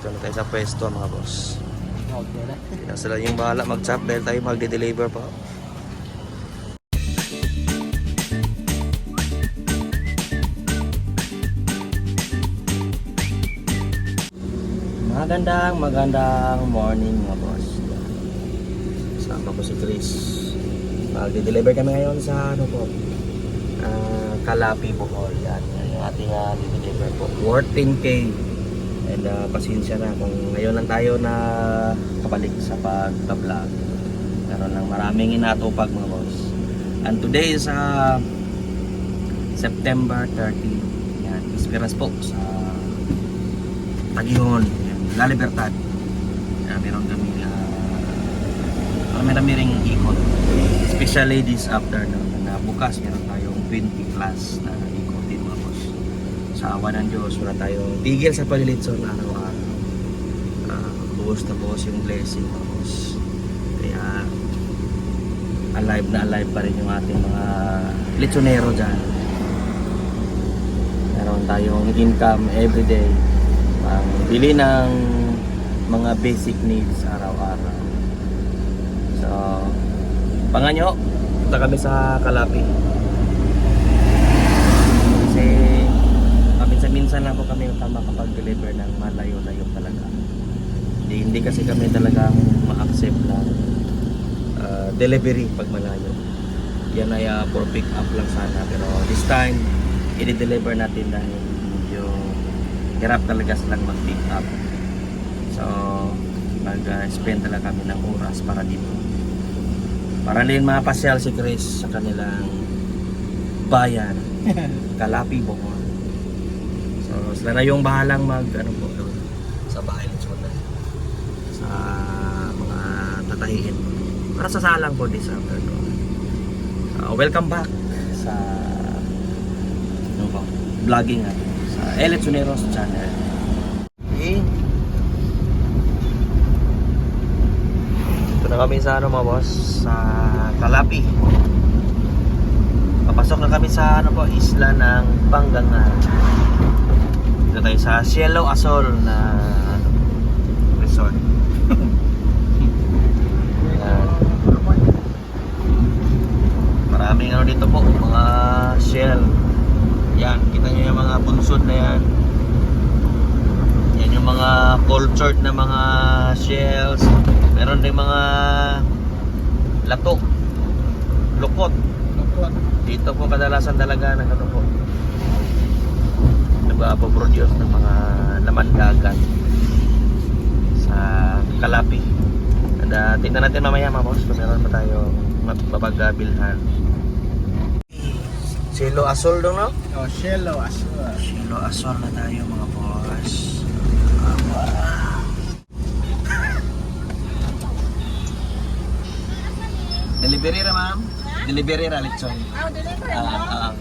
Ito na tayo sa pwesto mga boss. Hindi na sila yung bahala mag-chop dahil tayo magde-deliver pa. Magandang, magandang morning mga boss. Sama ko si Chris. Magde-deliver kami ngayon sa ano po, ah, Kalapi Bohol. Yan yung ating uh, deliver po. Worth 10K. And uh, pasensya na kung ngayon lang tayo na kabalik sa pagka-vlog. Meron lang maraming inatupag mga boss. And today is uh, September 30. Yan, Esperas po sa Tagihon, La Libertad. Yan, meron kami uh, marami ring ikot. Especially this afternoon na bukas meron tayong 20 plus na. Sa awa ng Diyos, wala tayong tigil sa palilitson araw-araw. Uh, buhos na buhos yung blessing boss. Kaya alive na alive pa rin yung ating mga litsonero dyan. Meron tayong income everyday pang bili ng mga basic needs araw-araw. So, panganyo, punta kami sa Kalapi. Kasi paminsan-minsan lang po kami makapag-deliver ng malayo-layo talaga. Hindi, hindi kasi kami talagang ma-accept ng uh, delivery pag malayo. Yan ay uh, for pick up lang sana. Pero this time, i-deliver natin dahil medyo hirap talaga silang mag-pick up. So, mag-spend talaga kami ng oras para dito. Para din mapasyal si Chris sa kanilang bayan, Kalapi, Bohol. Sila na yung bahalang mag, ano po, doon, sa bahay ng. Sa mga tatahiin. Para sa salang po this afternoon. Uh, welcome back sa ano ba, vlogging natin sa Elet Suneros channel. Okay. Ito na kami sa ano mga boss, sa Kalapi. Papasok na kami sa ano po, isla ng Panggangan. Dito tayo sa Cielo Azul na ano, resort. Maraming ano dito po, mga shell. Yan, kita nyo yung mga bunsod na yan. Yan yung mga cultured na mga shells. Meron din mga lato. Lukot. Dito po kadalasan talaga ng ano po. Nagpaproduce ng mga laman dagat sa Kalapi. And uh, tingnan natin mamaya mga boss kung meron pa tayo mapapagabilhan. Silo Azul daw no? Oh, Shello, Asua. Silo Azul na tayo mga boss. Delivery ra ma'am? Delivery ra lechon. Oh, deliver Ah, mo? ah.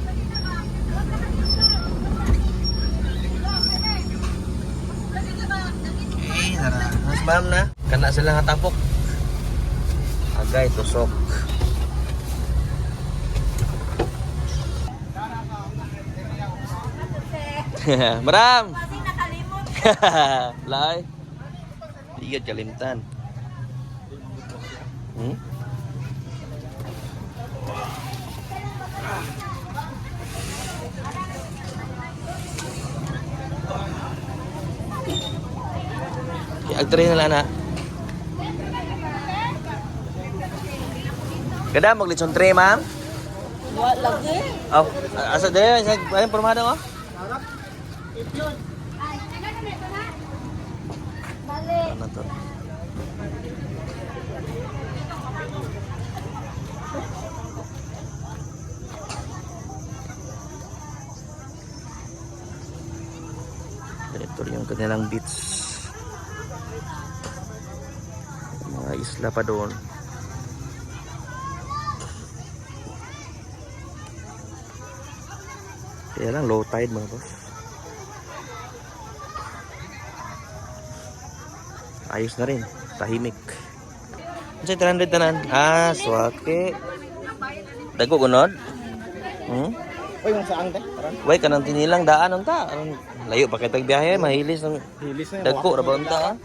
Okay, tara. Mas ma'am na. Kana sila nga tapok. Agay, tusok. Maram! Kasi nakalimot. Lai. Iya kalimtan. Na lang na. Kada maglitson tray, ma'am? Wa lagi. Oh, asa dere sa ayun pormado ko? Balik. Ano to? Ito yung kanilang beach. Mga isla pa doon. Kaya lang low tide mga boss. Ayos na rin. Tahimik. Sa 300 tanan? Ah, swake. Dago gunod? Hmm? Uy, yung saan te? Way kanang tinilang daan ang ta. Layo pa kitag biyahe, mahilis ng Hilis na dagko ra ba unta ah?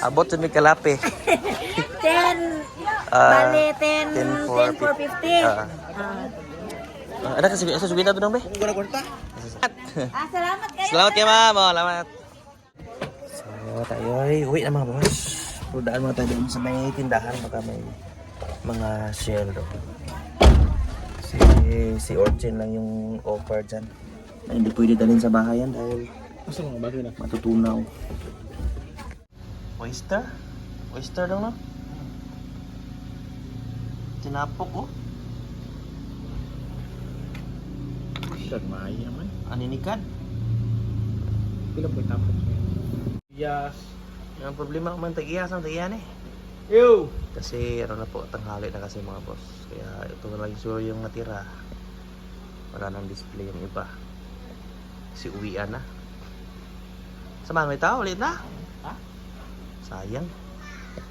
Abot sa may kalape. 10. Ah, Bale, 10. 10 10 for for 50. Ah. Ah, Ada kasi sa subita to dong be. Kung kwarta. Ah, salamat kayo. Salamat kay ma'am. Oh, salamat. So, tayo ay uwi na mga boss. Pudaan mga tayo doon sa may tindahan. Baka may mga shell doon. Si, si Orchin lang yung offer dyan. Ay, hindi pwede dalhin sa bahay yan dahil Asa mga bagay na? matutunaw. Oyster? Oyster daw na? Tinapok oh. Shag maayi naman. Aninikad. Pila po itapos niya. Yes. Ang problema man tag-iyas ang tag-iyan eh. Ew! Kasi ano na po, tanghali na kasi mga boss. Kaya ito na lang sure yung natira. Wala nang display yung iba. Kasi uwian na. Samahan may tao ulit na. Sayang.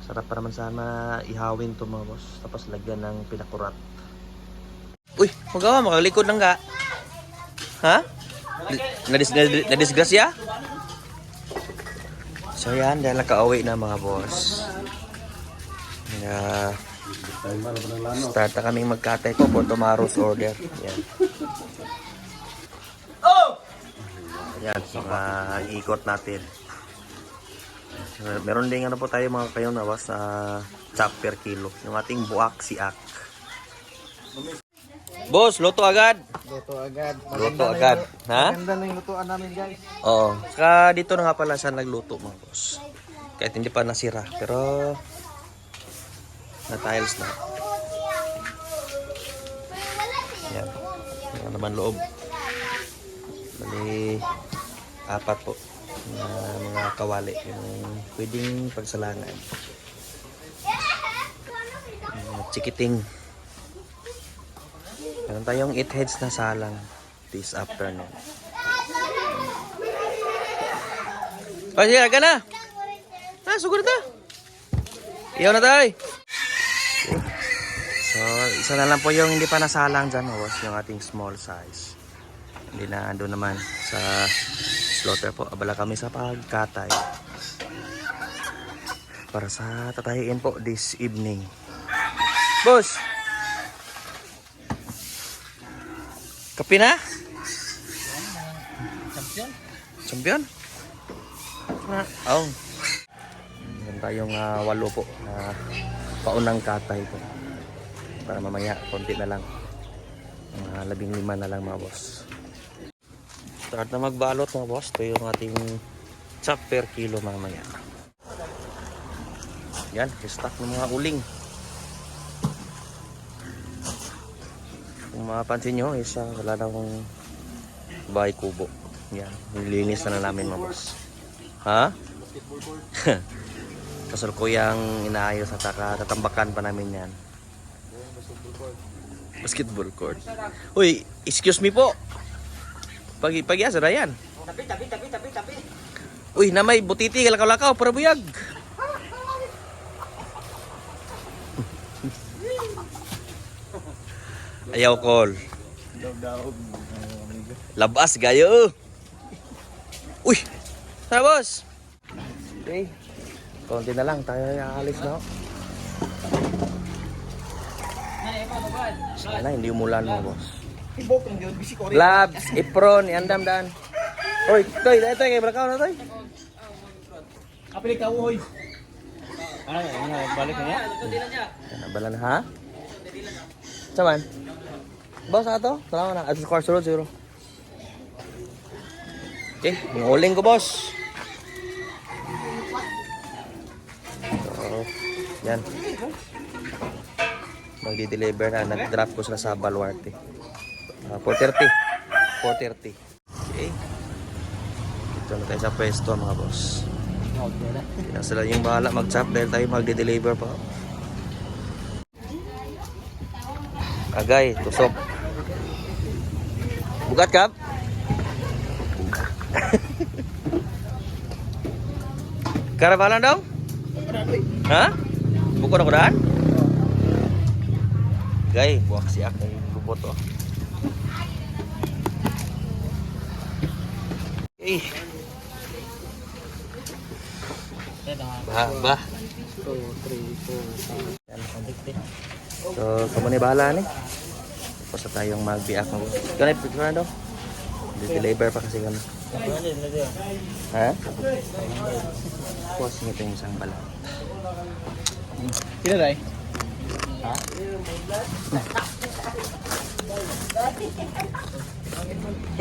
Sarap pa naman sana ihawin to mga boss. Tapos lagyan ng pinakurat. Uy, magawa makalikod lang ka. Ha? Nadis, nadis, nadisgrasya? So yan, dahil nakauwi na mga boss. Yeah. Start na kaming magkatay ko for tomorrow's order. Yan. Yan, mga ikot natin. Uh, meron din ano po tayo mga kayo na sa chop per kilo. Yung ating buak siak. Boss, luto agad. Luto agad. Luto agad. Ha? Maganda na yung lutuan namin guys. Oo. Saka dito na nga pala siya nagluto mga boss. Kahit hindi pa nasira. Pero na tiles na. Yan. Yan naman loob. Bali, apat po na mga kawali yung pwedeng pagsalangan. Mga chikiting. Meron tayong 8 heads na salang this afternoon. O, sige, aga na. Ah, sugod na. Iyaw na tayo. So, isa na lang po yung hindi pa nasalang dyan, was yung ating small size. Hindi na ando naman sa slaughter po. Abala kami sa pagkatay. Para sa tatahiin po this evening. Boss! Kape na? Champion? Champion? Na, oh. Meron tayong ah, walo po na paunang katay po. Para mamaya, konti na lang. Mga labing lima na lang mga boss. Start na magbalot mga boss. Ito yung ating chop per kilo mamaya. Yan, stock ng mga uling. Kung mapapansin nyo, isa wala na akong bahay kubo. Yan, nilinis na, na namin mga boss. Ha? Kasalukuyang inaayos at tatambakan pa namin yan. Basketball court. Uy, excuse me po. Pagi pagi asa na yan. Tapi, tapi, tapi, tapi, tapi. Uy, na may butiti kalakaw-lakaw para buyag. Ayaw call. Labas gayo. Uy! Tara boss! Okay. Konti na lang. Tayo ay aalis na. Sana hindi umulan mo boss. Ibok ang yun. Bisi ko rin. Gloves, apron, iandam dan. Oy, toy, dai toy, kay brakaw na toy. Kapili ka, uhoy. Ay, ano, balik na yan? Yan balan ha? Saman. Boss ato, salamat na. At score zero zero. Okay, nguling ko boss. So, yan. Magdi-deliver na. Nag-drop ko sila sa Baluarte. Uh, 4.30. 4.30. Okay. Dito na tayo sa pwesto mga boss. Sila yung bahala mag-chop dahil tayo magde-deliver pa. Agay, tusok. Bukat kap? Karabalan dong? Ha? Buko na ko daan? Gay, buwak siya kay bubot Eh. Ba, ba. 2, 3, 4, 5. Yan. So, kamo ni bahala ni. Tapos na tayong mag-biak mo. Ganay, picture na daw. Deliver pa kasi kami. Ha? Tapos nito yung isang bala. Sino tayo?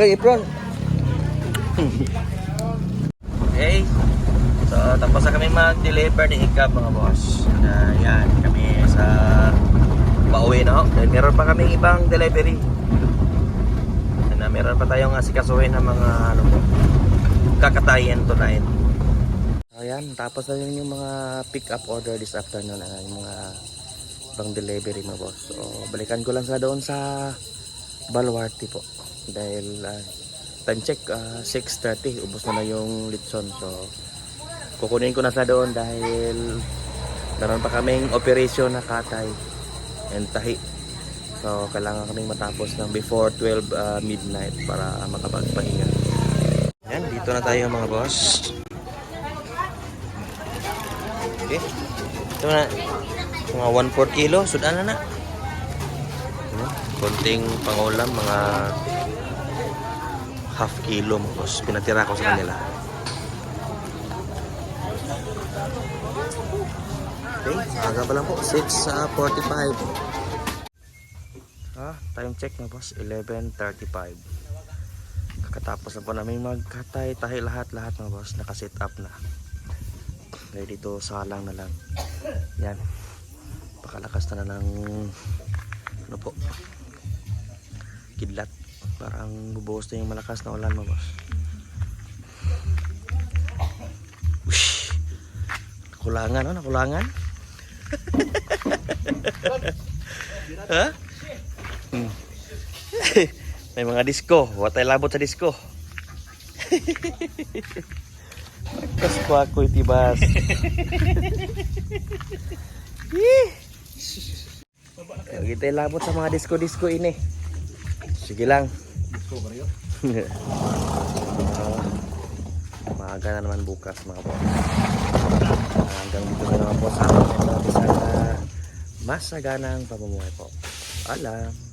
Hey, April. Okay. So, tapos na kami mag-deliver ni Ikab mga boss. Uh, yan, kami sa pauwi na. Dahil meron pa kami ibang delivery. Na meron pa tayong asikasuhin ng mga ano po, kakatayin tonight. So, yan. Tapos na yun yung mga pick-up order this afternoon. Uh, yung mga ibang delivery mga boss. So, balikan ko lang sa doon sa Baluarte po dahil ah, time check ah, 6.30 ubos na na yung litson so kukunin ko na sa doon dahil meron pa kaming operation na katay and tahi. So kailangan kaming matapos ng before 12 ah, midnight para makapagpahinga. Yan dito na tayo mga boss. Okay. Ito na mga 1 4 kilo. Sudan na na. Konting pangulam mga half kilo mo boss. Pinatira ko sa kanila. Okay aga pa lang po. 6 sa 45 ah time check na boss. 11.35 kakatapos na po namin magkatay tahi lahat lahat mga boss. Nakaset up na. Ready to salang na lang. Yan. Pakalakas na na ng ano po? Kidlat parang bubuhos na yung malakas na ulan mo boss Ush. nakulangan no nakulangan ha Hmm. may mga disco watay labot sa disco Kaspo ako itibas. Kita labot sa mga disco-disco ini. Sige lang. Ah, maaga na naman bukas mga po. hanggang dito na naman po sa amin ito sa masaganang pamumuhay po. Alam.